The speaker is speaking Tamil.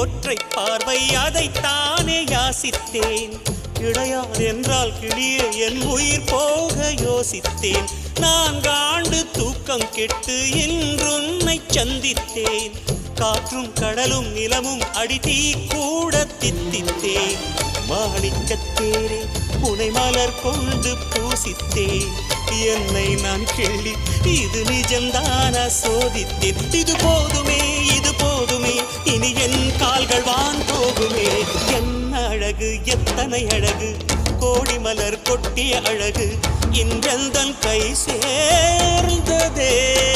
ஒற்றை பார்வை அதைத்தானே யாசித்தேன். கிடையாது என்றால் கிளியே என் உயிர் போக யோசித்தேன். நான்காண்டு தூக்கம் கெட்டு இன்றுன்னை சந்தித்தேன். காற்றும் கடலும் நிலமும் அடித்தீ கூட தித்தித்தேன். மாணிக்கத்தேரே புனை மலர் கொண்டு பூசித்தேன். என்னை நான் கேள்வி இது நிஜம்தானா சோதித்தேன். இது போதுமே இது போ அழகு எத்தனை அழகு? கோடி மலர் கொட்டிய அழகு இன்றெந்தன் கை சேர்ந்ததே.